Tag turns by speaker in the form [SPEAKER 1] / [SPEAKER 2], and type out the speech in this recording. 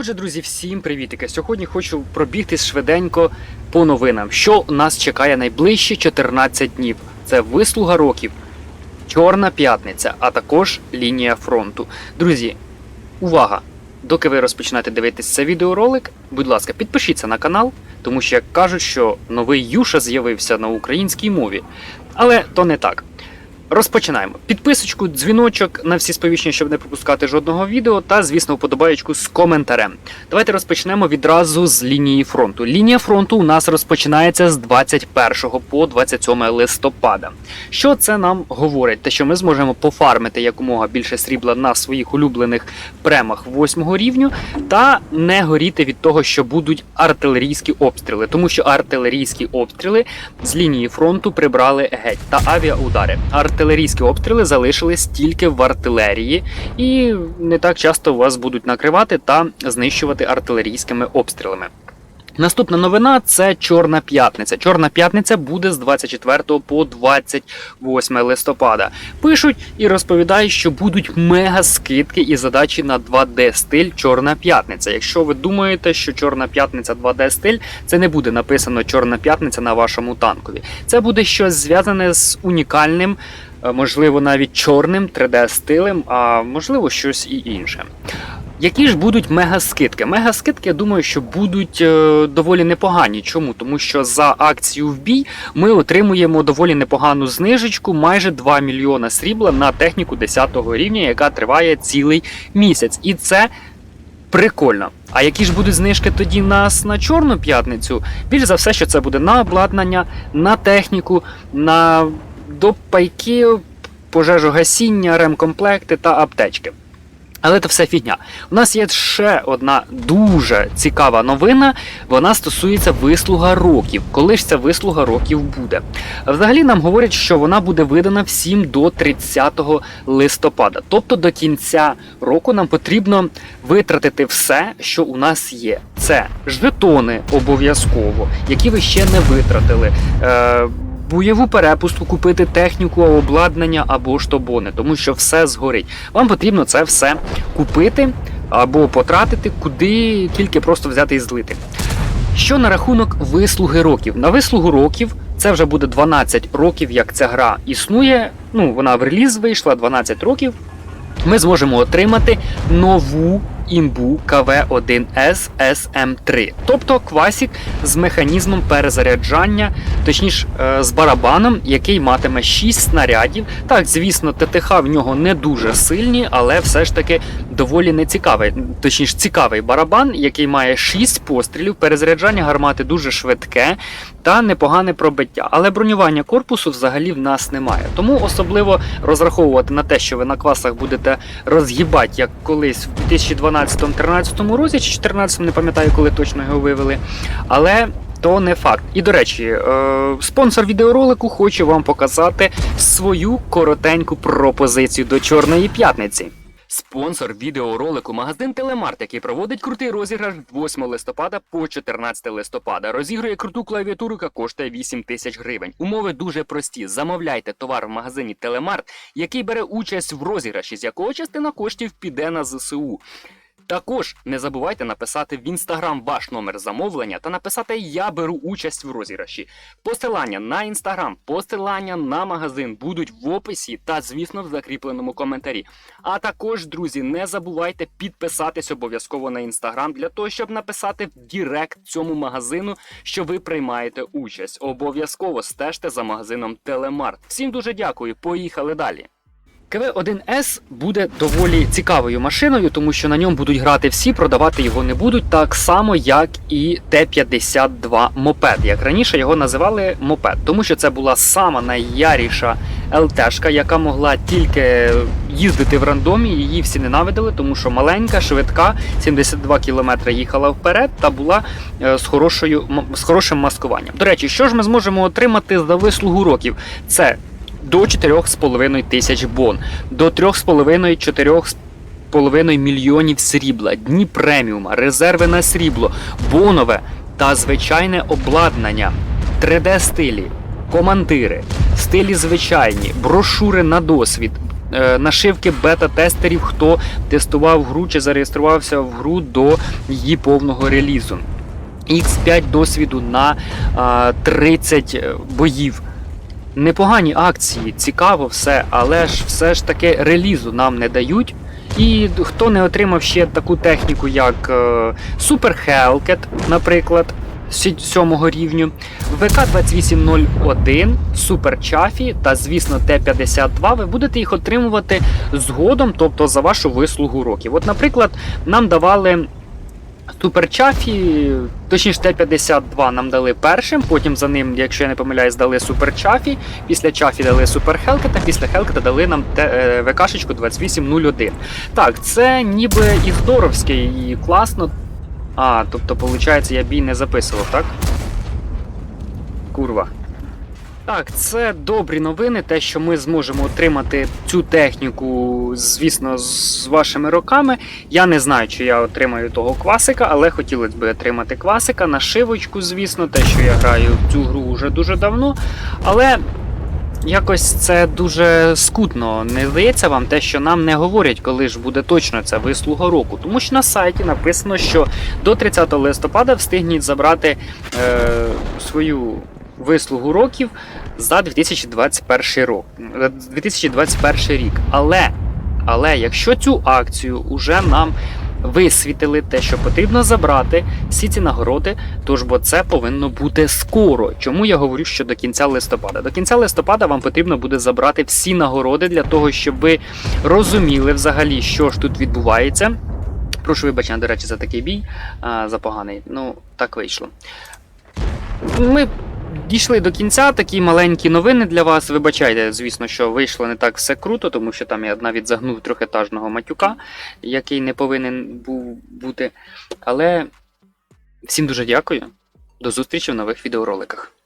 [SPEAKER 1] Отже, друзі, всім привітики! Сьогодні хочу пробігтись швиденько по новинам. Що нас чекає найближчі 14 днів? Це вислуга років, Чорна п'ятниця, а також лінія фронту. Друзі, увага! Доки ви розпочинаєте дивитись цей відеоролик, будь ласка, підпишіться на канал, тому що як кажуть, що новий Юша з'явився на українській мові. Але то не так. Розпочинаємо. Підписочку, дзвіночок на всі сповіщення, щоб не пропускати жодного відео, та, звісно, вподобаєчку з коментарем. Давайте розпочнемо відразу з лінії фронту. Лінія фронту у нас розпочинається з 21 по 27 листопада. Що це нам говорить? Те, що ми зможемо пофармити якомога більше срібла на своїх улюблених премах 8 рівню, та не горіти від того, що будуть артилерійські обстріли, тому що артилерійські обстріли з лінії фронту прибрали геть та авіаудари. Артилерійські обстріли залишились тільки в артилерії, і не так часто вас будуть накривати та знищувати артилерійськими обстрілами. Наступна новина це Чорна п'ятниця. Чорна п'ятниця буде з 24 по 28 листопада. Пишуть і розповідають, що будуть мега скидки і задачі на 2D стиль Чорна п'ятниця. Якщо ви думаєте, що Чорна п'ятниця 2D стиль, це не буде написано Чорна п'ятниця на вашому танкові. Це буде щось зв'язане з унікальним. Е, Можливо, навіть чорним 3D-стилем, а можливо, щось і інше. Які ж будуть мегаскидки? Мегаскидки, я думаю, що будуть е, доволі непогані. Чому? Тому що за акцію в бій ми отримуємо доволі непогану знижечку, майже 2 мільйона срібла на техніку 10 рівня, яка триває цілий місяць. І це прикольно. А які ж будуть знижки тоді нас на чорну п'ятницю? Більш за все, що це буде на обладнання, на техніку, на допайки, пожежогасіння, ремкомплекти та аптечки. Але це все фігня. У нас є ще одна дуже цікава новина. Вона стосується вислуга років. Коли ж ця вислуга років буде? Взагалі нам говорять, що вона буде видана всім до 30 листопада. Тобто до кінця року нам потрібно витратити все, що у нас є. Це жетони обов'язково, які ви ще не витратили. Е, бойову перепустку, купити техніку, обладнання або ж тобони, тому що все згорить. Вам потрібно це все купити або потратити, куди тільки просто взяти і злити. Що на рахунок вислуги років? На вислугу років це вже буде 12 років, як ця гра існує. Ну, вона в реліз вийшла 12 років. Ми зможемо отримати нову імбу КВ-1С SM3, тобто квасік з механізмом перезаряджання, точніше е, з барабаном, який матиме 6 снарядів. Так, звісно, ТТХ в нього не дуже сильні, але все ж таки доволі нецікавий, точніше цікавий барабан, який має 6 пострілів. Перезаряджання гармати дуже швидке та непогане пробиття. Але бронювання корпусу взагалі в нас немає. Тому особливо розраховувати на те, що ви на класах будете розгибати, як колись в 2012-2013 році, чи 2014, не пам'ятаю, коли точно його вивели. Але. То не факт. І до речі, е, спонсор відеоролику хоче вам показати свою коротеньку пропозицію до Чорної п'ятниці. Спонсор відеоролику магазин Телемарт, який проводить крутий розіграш 8 листопада по 14 листопада. Розігрує круту клавіатуру, яка коштує 8 тисяч гривень. Умови дуже прості. Замовляйте товар в магазині Телемарт, який бере участь в розіграші, з якого частина коштів піде на ЗСУ. Також не забувайте написати в інстаграм ваш номер замовлення та написати Я беру участь в розіграші. Посилання на інстаграм, посилання на магазин будуть в описі та, звісно, в закріпленому коментарі. А також, друзі, не забувайте підписатись обов'язково на інстаграм для того, щоб написати в Дірект цьому магазину, що ви приймаєте участь. Обов'язково стежте за магазином Телемарт. Всім дуже дякую. Поїхали далі. КВ-1С буде доволі цікавою машиною, тому що на ньому будуть грати всі, продавати його не будуть, так само, як і Т-52 мопед. Як раніше його називали мопед, тому що це була сама найяріша ЛТшка, яка могла тільки їздити в рандомі. Її всі ненавидили, тому що маленька, швидка, 72 км їхала вперед та була е, з, хорошою, з хорошим маскуванням. До речі, що ж ми зможемо отримати за вислугу років? Це до 4,5 тисяч бон, до 3,5-4,5 мільйонів срібла, дні преміума, резерви на срібло, бонове та звичайне обладнання, 3D стилі, командири, стилі звичайні, брошури на досвід. е, е, нашивки бета-тестерів, хто тестував гру чи зареєструвався в гру до її повного релізу. X5 досвіду на а, 30 боїв. Непогані акції, цікаво все, але ж все ж таки релізу нам не дають. І хто не отримав ще таку техніку, як е, Super Hellcat, наприклад, сі- сьомого рівню, ВК-2801, Super Chaffee та, звісно, Т-52, ви будете їх отримувати згодом, тобто за вашу вислугу років. От, наприклад, нам давали Супер Чафі, точніше Т-52 нам дали першим, потім за ним, якщо я не помиляюсь, дали Суперчафі, після Чафі дали Супер Хелкета, після Хелкета дали нам е, ВКшечку 2801. Так, це ніби і здоровське, і класно. А, тобто, виходить, я бій не записував, так? Курва. Так, це добрі новини, те, що ми зможемо отримати цю техніку, звісно, з вашими роками. Я не знаю, чи я отримаю того квасика, але хотілося б отримати квасика, нашивочку, звісно, те, що я граю в цю гру вже дуже давно. Але якось це дуже скутно. Не здається вам те, що нам не говорять, коли ж буде точно ця вислуга року. Тому що на сайті написано, що до 30 листопада встигніть забрати е, свою вислугу років за 2021 рок, е, 2021 рік. Але, але якщо цю акцію уже нам висвітили те, що потрібно забрати всі ці нагороди, тож бо це повинно бути скоро. Чому я говорю, що до кінця листопада? До кінця листопада вам потрібно буде забрати всі нагороди для того, щоб ви розуміли взагалі, що ж тут відбувається. Прошу вибачення, до речі, за такий бій, а, за поганий. Ну, так вийшло. Ми дійшли до кінця. Такі маленькі новини для вас. Вибачайте, звісно, що вийшло не так все круто, тому що там я навіть загнув трьохетажного матюка, який не повинен був бути. Але всім дуже дякую. До зустрічі в нових відеороликах.